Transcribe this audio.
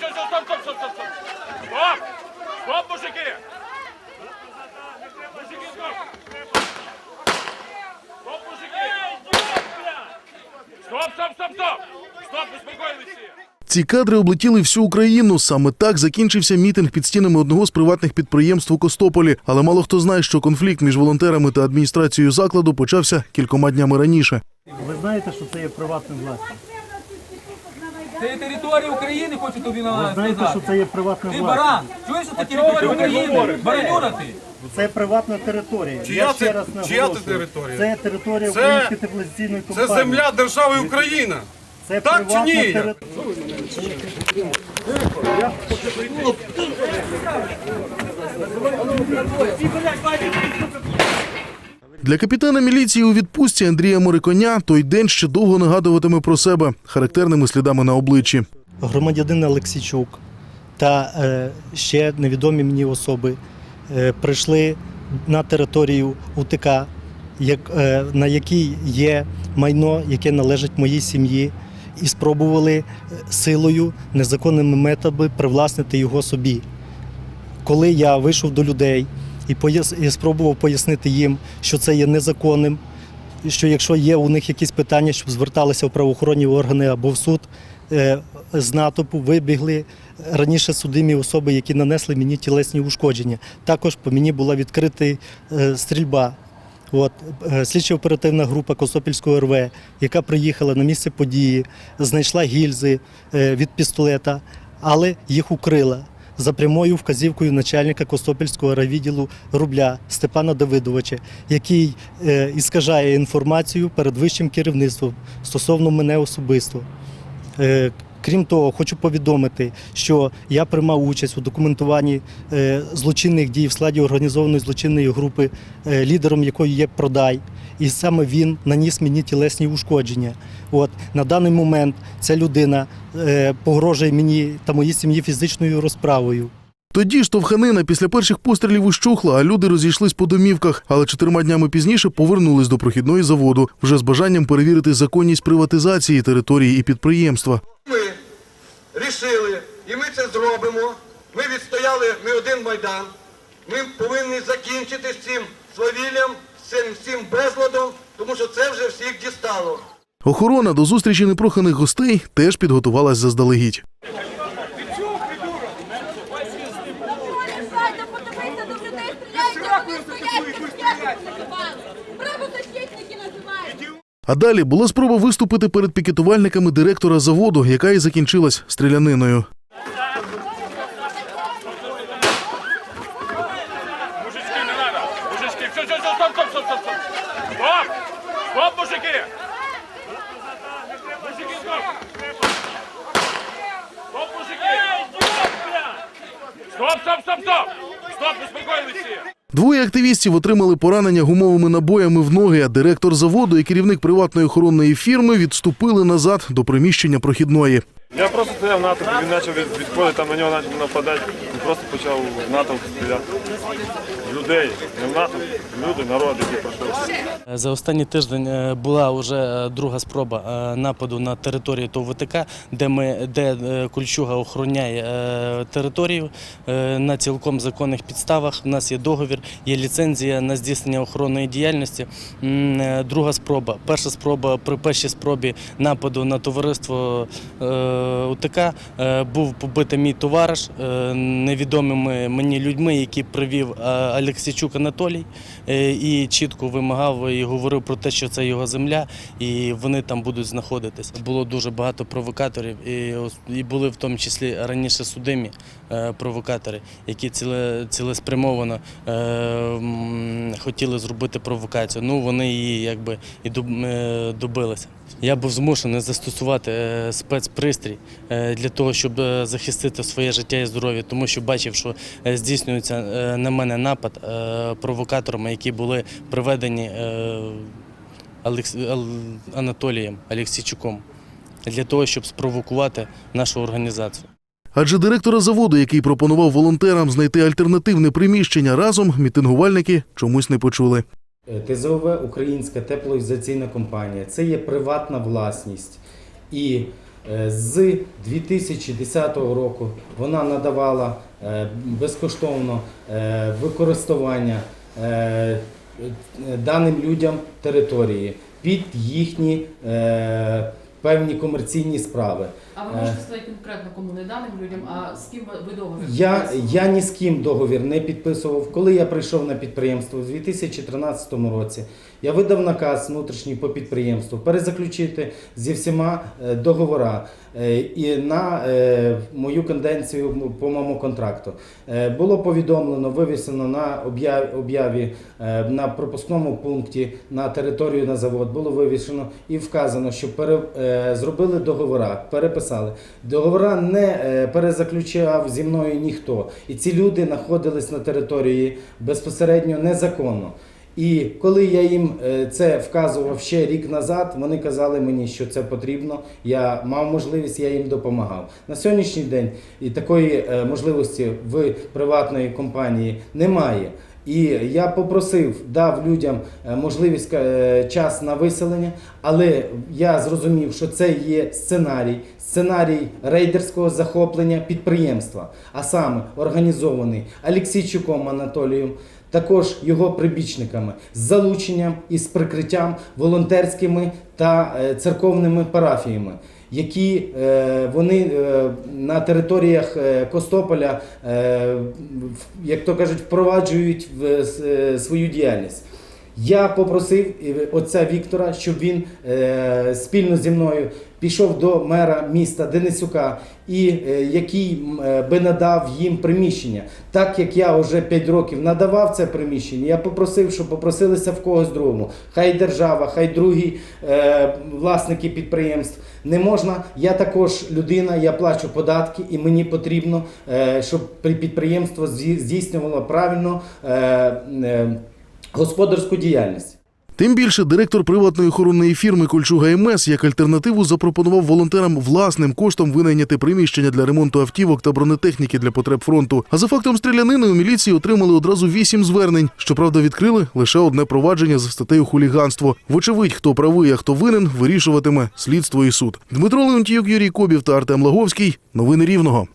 все, все, стоп, стоп, стоп, стоп, стоп. Стоп! Стоп, мужики! Мужики, стоп! Стоп, мужики! Стоп, стоп, стоп, стоп! Стоп, успокоились! Ці кадри облетіли всю Україну. Саме так закінчився мітинг під стінами одного з приватних підприємств у Костополі. Але мало хто знає, що конфлікт між волонтерами та адміністрацією закладу почався кількома днями раніше. Ви знаєте, що це є приватна власність? Це є територія України, хочу тобі Ви на- знаєте, що це є приватна Ти власність? баран, чуєш, що це територія України? Баранюра ти. Це приватна територія. Чия Я це- ще раз чия це наголошую. територія? Це територія Це- Української тепловізійної Це компанії. земля держави Україна. Це Так чи приватна ні? територія. Для капітана міліції у відпустці Андрія Мориконя той день ще довго нагадуватиме про себе характерними слідами на обличчі. Громадянин Олексійчук та е, ще невідомі мені особи е, прийшли на територію УТК, е, на якій є майно, яке належить моїй сім'ї, і спробували силою, незаконними методами привласнити його собі. Коли я вийшов до людей і, і спробував пояснити їм, що це є незаконним, що якщо є у них якісь питання, щоб зверталися в правоохоронні органи або в суд, е, з натовпу вибігли раніше судимі особи, які нанесли мені тілесні ушкодження. Також по мені була відкрита е, стрільба. От, е, слідчо-оперативна група Косопільського РВ, яка приїхала на місце події, знайшла гільзи від пістолета, але їх укрила за прямою вказівкою начальника Костопільського райвідділу Рубля Степана Давидовича, який е, іскажає інформацію перед вищим керівництвом стосовно мене особисто. Е, Крім того, хочу повідомити, що я приймав участь у документуванні е, злочинних дій в складі організованої злочинної групи, лідером якої є Продай, і саме він наніс мені тілесні ушкодження. От на даний момент ця людина е, погрожує мені та моїй сім'ї фізичною розправою. Тоді штовханина після перших пострілів ущухла, а люди розійшлись по домівках. Але чотирма днями пізніше повернулись до прохідної заводу вже з бажанням перевірити законність приватизації території і підприємства. Ми рішили, і ми це зробимо. Ми відстояли ми один майдан. Ми повинні закінчити з цим свавіллям, цим всім безладом, тому що це вже всіх дістало. Охорона до зустрічі непроханих гостей теж підготувалась заздалегідь. А далі була спроба виступити перед пікетувальниками директора заводу, яка і закінчилась стріляниною. Мужички, не надо! Мужички, все, все, все, стоп, стоп, стоп, стоп, стоп! Стоп! Стоп, мужики! Мужики, стоп! Стоп, мужики! Стоп, стоп, стоп, стоп! Стоп, успокоились! Двоє активістів отримали поранення гумовими набоями в ноги, а директор заводу і керівник приватної охоронної фірми відступили назад до приміщення прохідної. Я просто стояв натовп, він почав відходити, там на нього почав нападати. Просто почав в натовп стріляти. Людей, не в натовп, люди, народ, який пройшов. За останній тиждень е, була вже друга спроба е, нападу на територію ТОВ ВТК, де ми де е, Кульчуга охороняє е, територію е, на цілком законних підставах. У нас є договір, є ліцензія на здійснення охоронної діяльності. Е, Друга спроба. Перша спроба при першій спробі нападу на товариство е, УТК е, був побитий мій товариш е, невідомими мені людьми, які привів е, Олексійчук Анатолій е, і чітко вимагав і говорив про те, що це його земля, і вони там будуть знаходитись. Було дуже багато провокаторів, і, і були в тому числі раніше судимі е, провокатори, які ціле, цілеспрямовано хотіли зробити провокацію. Ну вони її якби і добилися. Я був змушений застосувати е, спецпристрій е, для того, щоб е, захистити своє життя і здоров'я, тому що бачив, що здійснюється на мене напад провокаторами, які були приведені Анатолієм Олексійчуком для того, щоб спровокувати нашу організацію. Адже директора заводу, який пропонував волонтерам знайти альтернативне приміщення разом, мітингувальники чомусь не почули. Е, ТЗОВ Українська теплоізоляційна компанія це є приватна власність. І Е, З 2010 року вона надавала е, безкоштовно використання даним людям території під їхні певні комерційні справи. А ви можете сказати конкретно кому не даним людям, а з ким ви договір? Я, я ні з ким договір не підписував. Коли я прийшов на підприємство у 2013 році, я видав наказ внутрішній по підприємству перезаключити зі всіма е, договора е, і на е, мою конденцію по моєму контракту. Було повідомлено, вивісено на об'яві на пропускному пункті на територію на завод. Було вивішено і вказано, що пере, зробили договора, переписали. Договора не перезаключав зі мною ніхто. І ці люди знаходились на території безпосередньо незаконно. І коли я їм е, це вказував ще рік назад, вони казали мені, що це потрібно. Я мав можливість, я їм допомагав. На сьогоднішній день і такої е, можливості в приватної компанії немає. І я попросив, дав людям е, можливість час на виселення, але я зрозумів, що це є сценарій, сценарій рейдерського захоплення підприємства, а саме організований Алексійчуком Анатолієм, також його прибічниками з залученням і з прикриттям волонтерськими та е, церковними парафіями. Які е, вони е, на територіях Костополя, як то кажуть, впроваджують в свою діяльність. Я попросив отця Віктора, щоб він е, спільно зі мною пішов до мера міста Денисюка, і е, який е, би надав їм приміщення. Так як я вже 5 років надавав це приміщення, я попросив, щоб попросилися в когось другому. Хай держава, хай другі власники підприємств. Не можна. Я також людина, я плачу податки, і мені потрібно, щоб при- підприємство здійснювало правильно. Господарську діяльність. Тим більше директор приватної охоронної фірми Кольчуга МС як альтернативу запропонував волонтерам власним коштом винайняти приміщення для ремонту автівок та бронетехніки для потреб фронту. А за фактом стрілянини у міліції отримали одразу вісім звернень. Щоправда, відкрили лише одне провадження за статтею хуліганство. Вочевидь, хто правий, а хто винен, вирішуватиме слідство і суд. Дмитро Леонтіюк, Юрій Кобів та Артем Лаговський. Новини Рівного.